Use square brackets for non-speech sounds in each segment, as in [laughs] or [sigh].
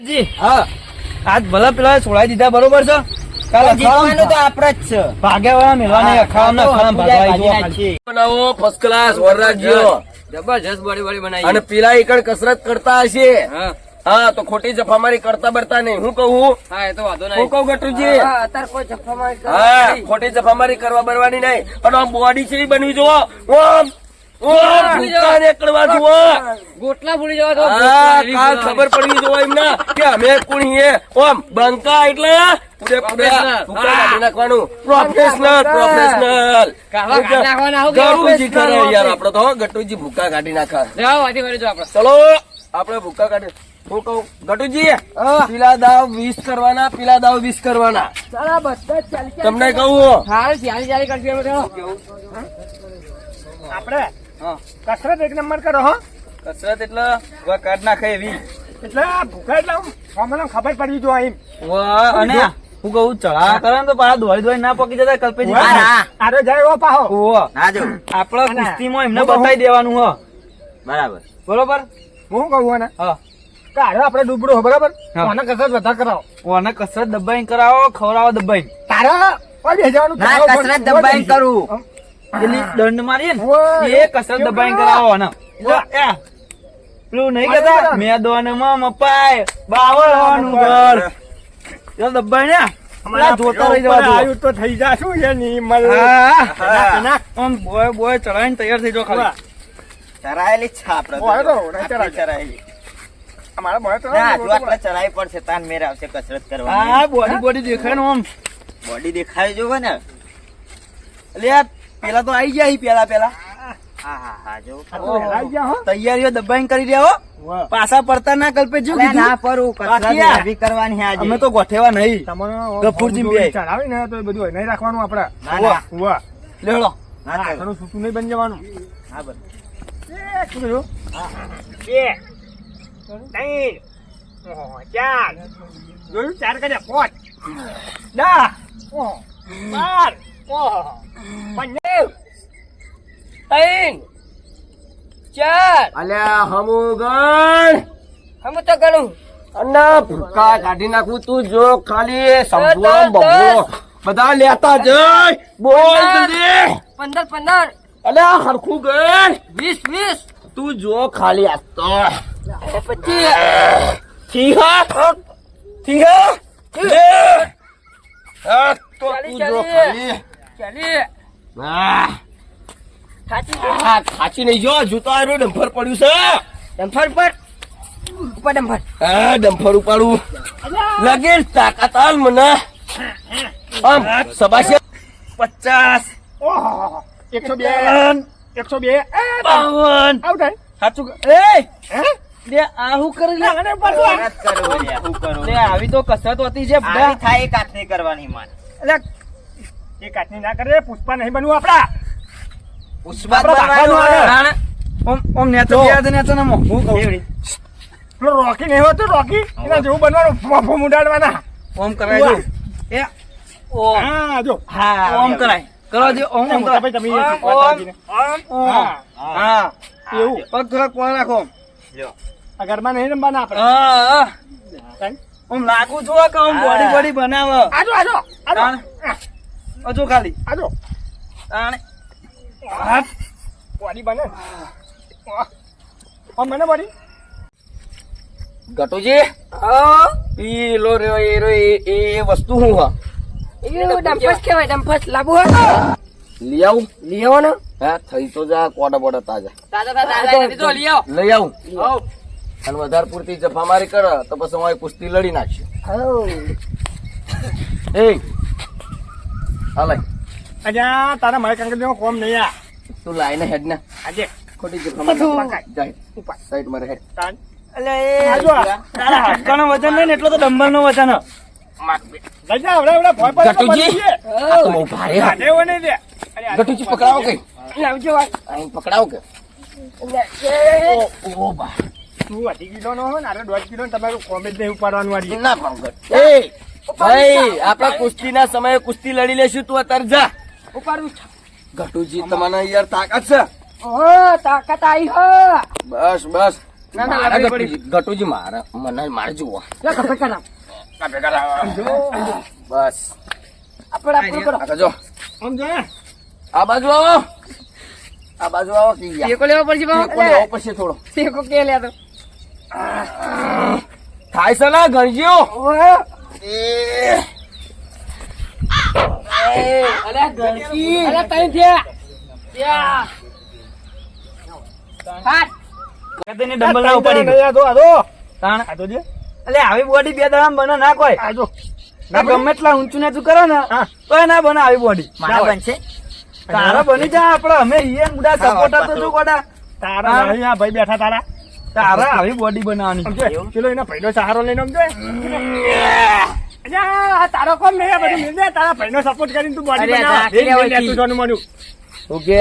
જી. હા. આજ ભલે પેલા છોડાઈ દીધા બરોબર છે? કાલે જીતવાનું તો આપણે જ છે. ભાગ્યવાળા મેળવાની અખાડા અખાડા ભાગવા જો બનાવો ફર્સ્ટ ક્લાસ વરરાજ્યો જબરજસ્ત બોડી બોડી બનાવી અને પેલા એકડ કસરત કરતા હશે. હા. હા તો ખોટી જફામારી કરતા બરતા નહીં. હું કહું હા? એ તો વાંધો હું કહું ગટુજી? અત્યારે કોઈ જફામાં હા ખોટી જફામારી કરવા બરવાની નહીં. અને બોડી છે બનવી જુઓ ઓમ ઓમ ભૂકા નીકળવા જુઓ. ગોટલા ભૂલી જવા તો કાલ ખબર પડવી જોઈએ એમને કે અમે કોણ છીએ ઓમ બંકા એટલે પૂરેપૂરા Professional. ભૂકા કાઢી નાખવાનું. પ્રોફેશનલ પ્રોફેશનલ કાઢવા કાઢી નાખવાના આવું કેવું ગરુજી કરે યાર આપડે તો ગટુજી ભૂકા કાઢી નાખા. ચલો આપડે ભૂકા કાઢી. હું કહું ગટુજી પીલા દાવ વીસ કરવાના પીલા દાવ વીસ કરવાના. તમને કહું હા. આપણે. કસરત એક નંબર કરો હો. કસરત એટલે હવે કાઢ નાખે એવી. એટલે ભૂખા એટલે આમ ખબર પડવી જો એમ. અને હું કહું ચડા કરે તો પાછા દોડી દોડી ના પકી જતા કલ્પેજી આરો જાય ઓ પાહો. ઓહો આપડે કુસ્તીમાં એમને બતાવી દેવાનું હો. બરાબર. બરોબર? હું કહું ને હા. કાઢો આપણે ડૂબડો બરાબર? કોને કસરત વધારે કરાવો. કોને કસરત દબાઈ કરાવો ખવડાવો દબાઈ તારા કોઈ બેસવાનું ના, કસરત દબાઈ કરું. પેલી દંડ મારીએ ને એ કસર દબાઈ કરાવો? ને પેલું નહીં કહેતા? મેદોનમાં મપાય બાવળવાનું ઘર. જો દબાઈ ને જોતા રહી જવા આવ્યું તો થઈ જાશું એ નિર્મલ હા આમ બોય બોય ચડાવીને તૈયાર થઈ જાઓ ખાલી. ચરાયેલી જ છે આપણે તો. બોય તો, આપણી ચરાયેલી. અમારા બોય ચરાઈ પડશે તાન મેર આવશે કસરત કરવા હા બોડી બોડી દેખાય ને આમ. બોડી દેખાય જોવે ને. એટલે પેલા તો આવી ગયા પેલા પેલા. હા હા હા. જો તૈયારીઓ દબાઈ કરી રહ્યા પાછા પડતા ના કલ્પે જો ના પરું કરવાની આજે અમે તો ગોઠેવા નહીં. ગફુરજી બે ચડાવી ને તો બધું નહીં રાખવાનું આપડે ના ના. લેડો ના ચાલે. સૂતું નહીં બની જવાનું. હા બસ. શું કર્યું બે ત્રણ ચાર. જોયું? ચાર કર્યા પાંચ. દસ બાર ઓહો, પંદર ત્રણ ચાર અલ્યા હમુગણ અમે તો ગણું અને ભૂકા કાઢી નાખું તું જો ખાલી સંભળો બબો બધા લેતા જય બોલ જલ્દી પંદર પંદર અલ્યા હરખું ગણ વીસ વીસ તું જો ખાલી આ તો પચીસ ઠીક હા ઠીક હા, તો તું જો ખાલી ચાલી. હા સાચી હા, ખાચી નહીં જો જૂતો આવ્યો ડમ્ફર પડ્યું છે. ડમ્ફર પર ઉપર ડમ્ફર હા ડમ્ફર ઉપાડું. લગેલ તાકાત આલ મને. આમ સબાશે પચાસ. એકસો બે. એકસો બે. બાવન. આવું થાય. સાચું એ લે આ હું કરી લે. આને પાછું કરું લ્યા, હું કરું. લે આવી તો કસરત હતી છે થાય કાત હાથની કરવાની માન. અલ્યા, એ કાચની ના કરે પુષ્પા નહીં બનવું આપડા. રાણે, ઓમ ઓમ ને તો હું કહું એવડી. પેલો રોકી નહીં હોતું રોકી. એના જેવું બનવાનું ફોફો મુડાડવાના. ઓમ કરાય જો. એ હા જો. હા ઓમ કરાય. કરો જો ઓમ ઓમ કરાય ભાઈ તમે ઓમ, હા, હા. એવું. પગ થોડા કોણ રાખો. આ ઘરમાં નહીં રમવાના આપણે. હા હા. ઓમ નાખું છું કે ઓમ બોડી બોડી બનાવો. આજો આજો આજો હજુ ખાલી. આજો. આને હાથ વાડી બને આમ મને વાડી. ગટુજી? પીલો રહ્યો એ રહ્યો એ- એ વસ્તુ શું હા? એ ડમ્ફસ કહેવાય ડમ્ફસ. લાબુ હા. લઈ આવું. લઈ આવો ને હા થઈ તો જા કોડા બોડા તાજા. તાજા તાજા લીધો લઈ આવ. લઈ આવું. અને વધારે પૂરતી જફામારી કરે તો પછી હું કુસ્તી લડી નાખશું. એ હાલે. અજા તારા મારે કંકર કોમ નહીં આ. તું લાઈને હેડ ને આજે. ખોટી જફામારી જાય. સાઈડ મારે હેડ. તાન. એટલે એ તારા હાડકાનું વજન નહીં ને એટલો તો વજન હ. જા ગટુજી? પકડાવો લાવજો પકડાવો કે. ઓ બા. અઢી કિલો નો હોય ને આરે દોઢ કિલો ને તમારું જ નહીં ઉપાડવાનું ના પણ એ. ભાઈ આપણા કુસ્તીના સમયે કુસ્તી લડી લેશું તું અત્યારે જા. ઉપાડું ગટુજી તમારા યાર તાકાત છે. ઓ તાકાત આવી હો. બસ બસ. ના ના મારે મને મારે જુઓ. બસ. આ બાજુ આવો. આ બાજુ આવો ટેકો લેવો પડશે લેવો પડશે થોડો. ટેકો કે લે તો. થાય છે ને ગણજીઓ? અરે ગણજી અરે તઈ થયા હાથ તેને ડંબલ ના ઉપાડી નહીં, આ આ જો. તાણ આ જો જે. એટલે આવી બોડી બે દાડા બને ના કોઈ આ જો. ના ગમે એટલા ઊંચું ને તું કરો ને હા. તો ના બને આવી બોડી મારા બનશે તારા બની જા આપડે અમે ઈએ ને સપોર્ટર તો શું કોડા તારા ભાઈ બેઠા તારા તારા આવી બોડી બનાવવાની. ચલો એના ભાઈનો સહારો લઈને સમજે તારો કોમ નહીં બધું મિલ જાય તારા ભાઈનો સપોર્ટ કરીને તું બોડી બનાવ. જોનું મળ્યું ઓકે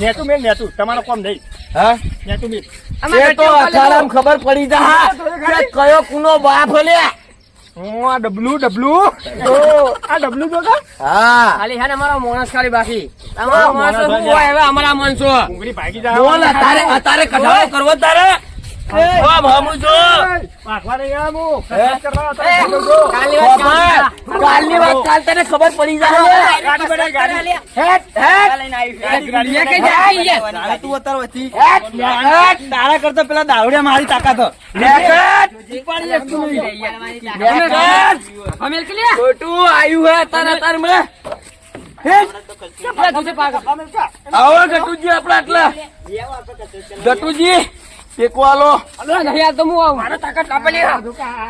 નેતું મેલ નેતું. તમારો કોમ નહીં. હા? નેતું મેલ. એ તો અચાનક ખબર પડી જા કયો કુનો બાપ લે હું આ ડબલું ડબલું. આ ડબલું તો કા? હા. ખાલી હે અમારો માણસ ખાલી બાકી અમારા માણસ હોય. હવે અમારા માણસો. ભાગી જાય બોલ તારે અતારે કઢાવો કરવો તારે? જો? કરવા. કાલની વાત કાલ તને ખબર પડી જાય. હેટ તું વચ્ચે. તારા કરતા પેલા દાવડિયા મારી તાકાત. હે. હેટ હેટ અમે કે લે. ખોટું આયુ હે તારા તારમાં ગટુજી આપડા આટલા. ગટુજી. ટેકો આલો અરે નહીં આ તો હું આવું. મારો તાકાત કાપે લે.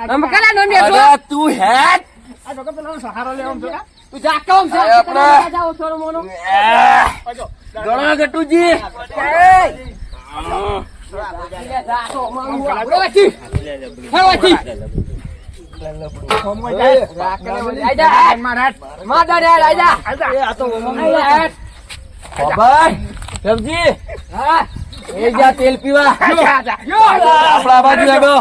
અમે કલા નો બેસો અરે તું હેટ આ જો કે પેલો સહારો લેવા જો. તું જા કામ છે આપણે. જાઓ થોડો મોનો. ગણો ગટુજી. તો હે તો રમજી હા. એ જા તેલ પીવા. આપડા આપણા બાજુ આગો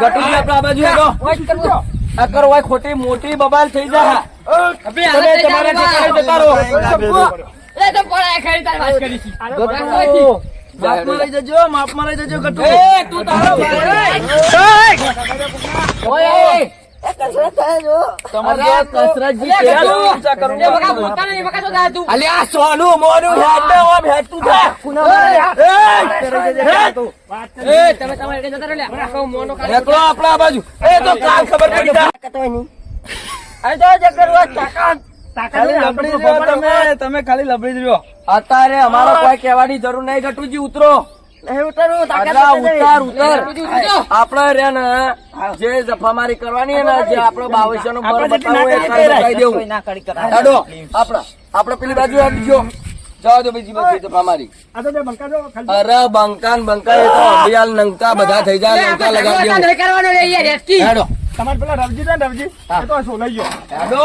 ગટુજી આપડા બાજુ આગો ઓય કરવો આ કરો હોય ખોટી મોટી બબાલ થઈ જા. તમે તમારા ઠેકાણે જતા રહો. એ તો પડાય. ખરી તાર વાત કરી છે ગટુ. માપમાં લઈ જજો માપમાં લઈ જજો ગટુ એ તું તારો ઓય તમે તમારે એટલે જતા રહો લે. આ કહું મોનો કાઢી એકલો આપણા બાજુ. એ તો કાલ ખબર પડી ખાલી લબડી જ રહ્યો તમે. તમે ખાલી લબડી જ રહ્યો. અત્યારે અમારો કોઈ કહેવાની જરૂર નહીં ગટુજી ઉતરો. અગા ઉતાર ઉતાર આપણે રે ને જે જફામારી કરવાની ને જે આપણો બાવીસો નો બર બતાવવો એ કાલ દેવું. હેડો આપણા પેલી બાજુ હેડજો જાઓ તો બીજી બાજુ જફામારી. અરે બંકાન બંકા એ તો અભિયાલ નંકા બધા થઈ જાય નંકા લગાવી દેવું. તમારે પેલા રવજી ને રવજી? એ તો સોલાઈ ગયો. હેડો.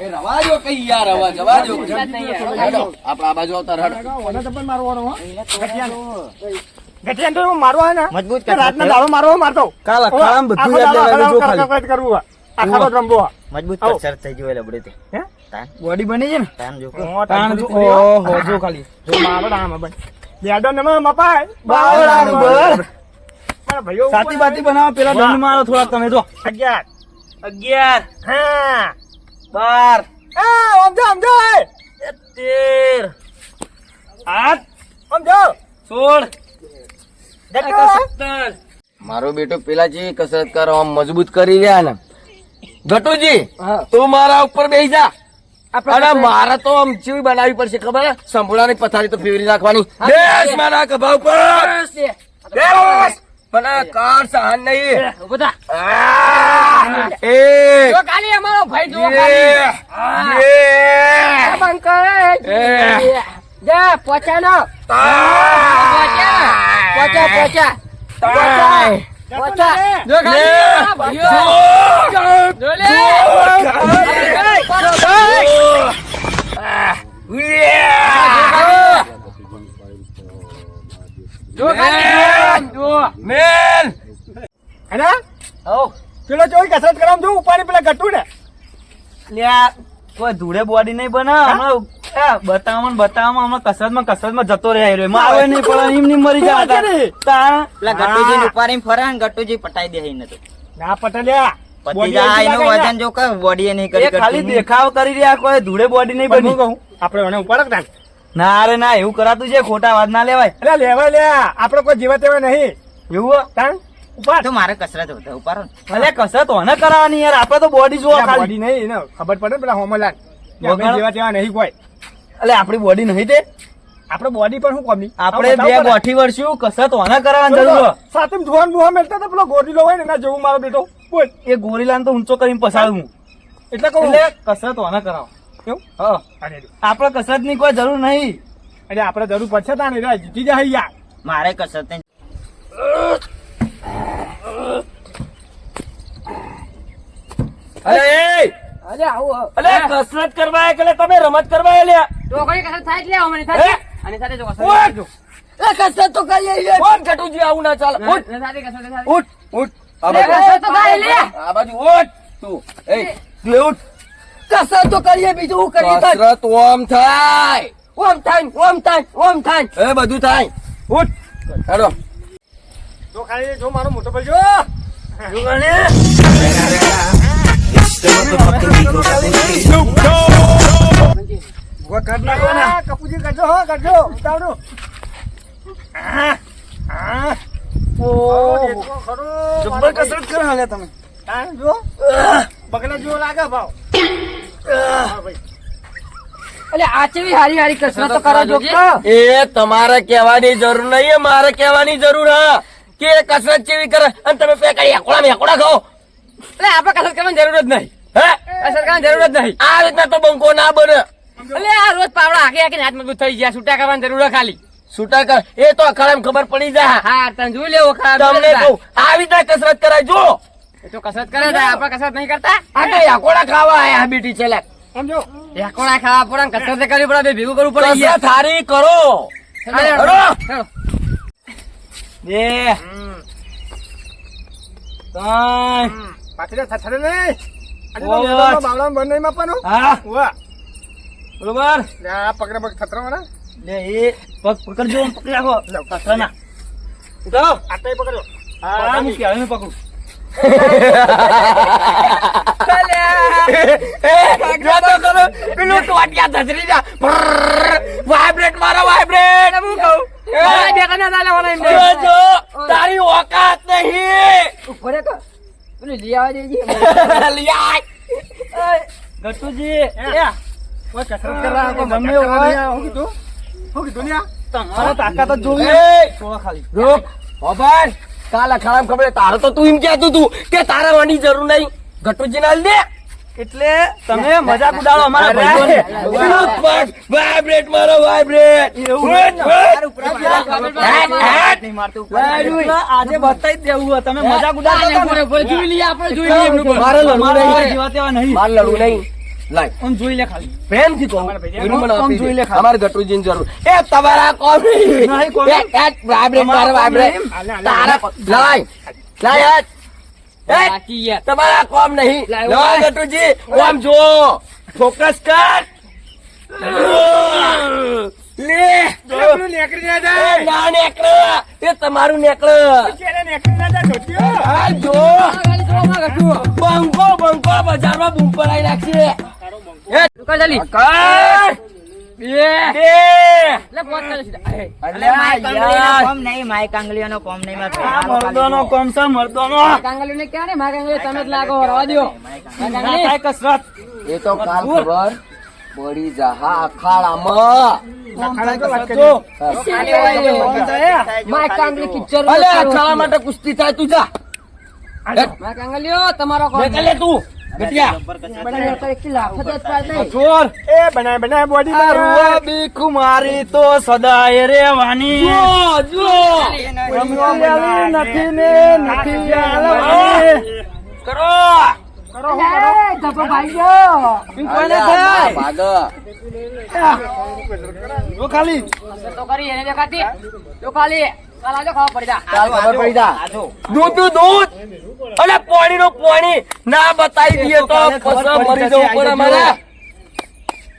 એ રવા દો કઈ યાર રવા જવા દો હેડો આપણા બાજુ આવતા હેડો. મને તો પણ મારવાનો હો. ગઠિયાને. ગઠિયાને તો મારવા ને? મજબૂત તો રાતના દાડો મારવા મારતો. કાલ અખાડામાં બધું યાદ લેવાનું જો ખાલી. કરવું હોય. રમવો. મજબૂત આવો. થઈ ગયું લબડે તે. હે? બોડી બની છે ને? તાન જો હો, તાણ તાણ જો જો. ઓહો જો ખાલી. જો મારો નામ હે બેડો ને મપાય. બાવળાનું બર. સાતી બાતી બનાવો પેલા દંડ મારો થોડા તમે જો. અગિયાર. અગિયાર. હા. બાર. આ, સમજો સમજો તેર આઠ. સમજો. સોળ. સત્તર મારો બેટો પેલા જે કસરત કરો આમ મજબૂત કરી રહ્યા ને. ઘટુજી તું મારા ઉપર બેસી જા. અને મારે તો આમ ચીવી બનાવવી પડશે ખબર સંભળાની પથારી તો ફેરવી નાખવાની. દેશ મારા કભા ઉપર. બેસ મને કાર સહન નહીં. બધા એ જો કાલી અમારો ભાઈ જો કાલી. એ બંક એ. જા પોચા નો પોચા પોચા પોચા. ત્રણ. પોચા જો બે. આ ભાઈઓ જો લે જો કાલી જો મેન હેને? પેલો જોઈ કસરત ને કોઈ ધૂળે બોડી નહીં બના. હમણાં બતાવમાં ને બતાવવામાં હમણાં કસરતમાં કસરતમાં જતો રહ્યા રે આવે નહીં પણ એમ નહીં મરી જાય પેલા ગટુજી ઉપાડી ફરે ને ગટુજી પટાઈ દે એને તો. ના પટેલિયા પતી જાય એનું વજન જો. કે બોડી નહીં ખાલી દેખાવ કરી રહ્યા કોઈ ધૂળે બોડી નહીં બની હું કહું આપણે મને ઉપાડક ના ના રે ના એવું કરાતું છે ખોટા વાત ના લેવાય. લેવાય લેવા લે આપણે કોઈ જીવા તેવા નહીં. એવું ઉપાડ તો મારે કસરત હોતા ઉપાડો ભલે કસરત હોને કરાવવાની યાર આપણે તો બોડી જોવો બોડી નહીં એને ખબર પડે ને પેલા આપણે વગાડો. જીવા તેવા નહીં કોઈ એટલે આપણી બોડી નહીં તે. આપણે બોડી પર શું કમી આપણે બે ગોઠી વળશું કસરત હોને કરાવવાની જરૂર સાથે ધોવાનું ધોવા મેળતા તો પેલો ગોરીલો હોય ને એના જેવું મારો બેટો. બોલ. એ ગોરીલાને તો ઊંચો કરીને પસાડું એટલે કહું. એટલે કસરત હોને કરાવો. કેવું હા. અરે આપણે કસરતની કોઈ જરૂર નહીં. એટલે આપણે જરૂર પડશે તા ને જીતી જાય યાર મારે કસરત નહીં. અરે અરે આવું અલે કસરત કરવા એટલે તમે રમત કરવા કસરત થાય એટલે આવો મને થાય અને સાથે જો કસરત ઉઠ! એ કસરત તો કરીએ લે. આવું ના ચાલે. ઉઠ, સાથે કસરત ઉઠ, ઉઠ. આ બાજુ. કસરત તો થાય લે. આ બાજુ ઉઠ. તું, એ, તું ઉઠ. કસરત તો કરીએ બીજું હું કરીએ તો કસરત ઓમ થાય. ઓમ થાય ઓમ થાય ઓમ થાય. એ બધું થાય. ઉઠ. હેડો. જો ખાલી જો મારો મોટો ભાઈ જો. આ કપૂજી કરજો હો કરજો ઉતાવળું. આ, આ. ખરો, દેખો, ખરો. જબ્બર કસરત કરો હાલે તમે હા, જો બગલા જેવો લાગે ભાવ હા. એટલે આ ચેવી હારી હારી કસરત તો કરો જો એ તમારે કહેવાની જરૂર નહીં મારે કહેવાની જરૂર હા કે કસરત કેવી કરે અને તમે પેકાઈ એકોડા મેકોડા ખાઓ એટલે આપણે કસરત કરવાની જરૂર જ નહીં. હે? કસરત કરવાની જરૂર જ નહીં. આ રીતના તો બંકો ના બને. એટલે આ રોજ પાવડા હાકી હાકીને હાથ મજબૂત થઈ ગયા છૂટા કરવાની જરૂર ખાલી. છૂટા કર. એ તો અખાડામાં ખબર પડી જાય. હા તને જોઈ લેવો તમને કહું આવી રીતના કસરત કરાય જો એ તો કસરત કરે છે આપણે કસરત નહીં કરતા. આ તો એકોડા ખાવા આયા બેટી છેલ્લા. સમજો. એકોડા ખાવા પડે કસરત કરવી પડે બે ભેગું કરવું પડે કસરત હારી કરો. હેડો. બે. ત્રણ. પાછળ થથડે નહીં આજે તો. મેદાનમાં બાવળામાં બંધ નહીં માપવાનું હા. વાહ બરોબર. લે આ પકડે પગ થથરાવાના લે એ પગ પકડજો ને પકડી રાખો. કસરના ઉઠાવો આ તો પકડ્યો. હા હું કહેવાય પકડું. એ, જો તો ખરો, પેલું ટોટિયા ધસરી જા. વાઇબ્રેટ મારો વાઇબ્રેટ હું કહું? મારા બેટા ના તારી ઓકાત નહીં. પેલું લઈ આવવા દેજે. [laughs] લિયાય. ગટુજી એ. ઓય કસરત કરવા ગમે ગમે હોય. હોય કીધું? શું કીધું ને આ? તાકાત જ જોવી. ખાલી. રૂપ, ખબર કાલ અખાડામાં ખબર તારે તો તું એમ કહેતું તું કે તારા વાની જરૂર નહીં. ગટુજી ના દે. એટલે તમે મજાક ઉડાડો અમારા ભાઈઓને. વાઇબ્રેટ મારો વાઇબ્રેટ આજે બતાવી દેવું તમે મજાક ઉડાડો જોઈ લઈએ આપણે જોઈ લઈએ મારે લડવું જેવા તેવા નહીં. મારે લડવું નહીં. જોઈ લે ખાલી. પ્રેમથી કહું એનું જોઈ લે અમારે ગટુજીની જરૂર. એ તમારા કોમ. નહીં વાઇબ્રેટ મારો વાઇબ્રેટ તારા તમારા કોમ નહીં. ગટુજી આમ જો ફોકસ કર. લે. તમારું નેકળી ના જાય. ના નેકળ. એ તમારું નેકળ. ક્યારે નેકળી ના જાય ધોતિયો? આ જો. બંકો બંકો બજારમાં બૂમ પડાઈ નાખશે. એ કર જલ્દી. કર બે. બે લે, પોત કરે સીધા. એ. અલ્યા માય કાંગલીઓનો યાર કોમ નહીં માય કાંગલીઓનો કોમ નહીં મારો મર્દોનો કોમ છે મર્દોનો કાંગલીઓને ક્યાં ને? મારા કાંગલીઓ તમે જ લાગો, રવા દ્યો. ના થાય કસરત એ તો કાલ ખબર પડી અખાડામાં જો કરી. ખાલી હોય. કોમ થાય. મારા કાંગલી કિચ્ચર અલે અખાડા માટે કુસ્તી થાય તું જા તમારો કોણ? લે લે તું મારી તો સદાય રેવાની નથી ને નથી આલવાની. કરો. એ, ધબ્બો ભાઈ ગયો. એમ કોઈને અલ્યા, થાય. ભાગ. જો ખાલી. તો કરી એને દેખાતી. જો ખાલી. દૂધનું દૂધ. પાણી નું પાણી. ના બતાવી દઈએ તો મરી જવું પડે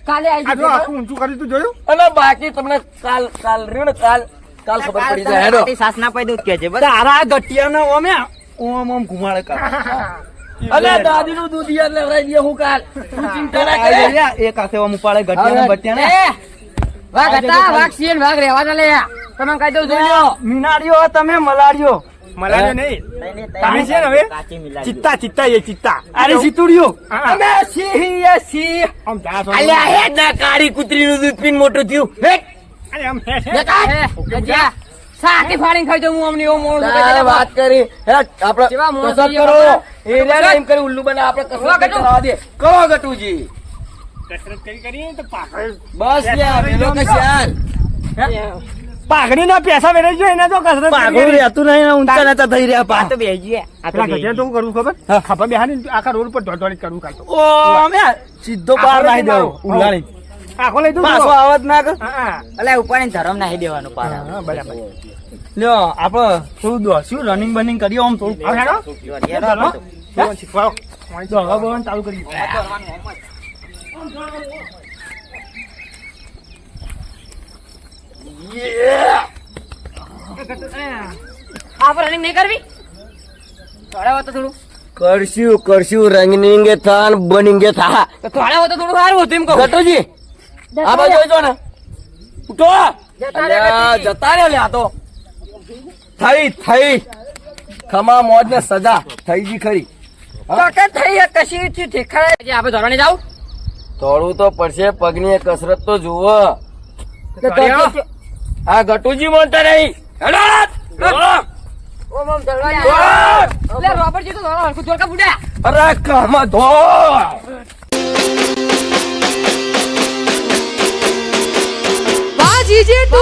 કાલે. આખું ઊંચું તું જોયું? અને બાકી તમને કાલ કાલ રહ્યું ને કાલ કાલ ખબર પડી જાય. હેડો. સાસ ના પૈ દૂધ કે છે બસ. તારા ગટિયાના ઓમે ઓમ ઓમ ઘુમાડે કાકા અને દાદી નું દૂધ યાર હું કાલ. તું ચિંતા ના કરે એક હાથે ઓમ ઉપાડે ગટિયાના બટિયાને. એ, વાઘ હતા વાઘ છીએ વાઘ રહેવા ના લે. તમે કહી દઉં જોઈ લો તમે મલાડીઓ મલાજો નહીં. તમે છે ને હવે? ચિત્તા ચિત્તા એ ચિત્તા. અરે સીતુડીઓ. હા, હા. અમે સિંહ એ સિંહ આમ જા છો. અલ્યા હેડ ના કાળી કૂતરી નું દૂધ પીન મોટું થયું. હે? અરે આમ હે, હે. જા. સાકી ફાડીને ખાઈ દઉં હું અમને એવો મોડું તારે વાત કરી. હે આપણે કેવા કસરત કરો. એ એમ કરી ઉલ્લુ બના આપણે કસરત ગટુ. કરાવવા દે. કરો ગટુજી. કસરત કરી તો પાઘડી બસ યાર કે યાર? પાઘડીના પૈસા વેરાઈ ગયો એને તો કસરત પાઘડી રહેતું નહીં ઊંચા નતા થઈ રહ્યા પા. તો બેસી ગયા આ તો હું કરવું ખબર? ખબર બેહાડી આખા રોડ પર દોડ કરું જ ઓ અમે સીધો પાર દેવો મારો. ઉલાળી. આખો લઈ દઉં પાછો આવત ના કર. હા, ઉપાડી ધરમ નાખી દેવાનું પાર બરાબર. લ્યો આપણે થોડું દોડશું રનિંગ બનિંગ કરીએ આમ થોડું? શીખવાડો. ચાલુ કરી આપણે running નહીં કરવી? થોડા તો થોડું. કરશું કરશું રંગનીંગે થા બનીંગે થા. તો થોડા તો થોડું સારું હતું એમ કહું. ગટુજી આ બાજુ આવજો ને. ઉઠો. જતા રે અલ્યા, ગટુજી. જતા રે લ્યા તો. થઈ થઈ. ખમા મોજ ને સજા. થઈ ગઈ ખરી. તો થઈ કશી આપણે ધોરણે જાવ થોડું તો પડશે પગની એ કસરત તો જુઓ. આ? ગટુજી મોટા નહીં અરે કામાં ધો બાજી જેટુ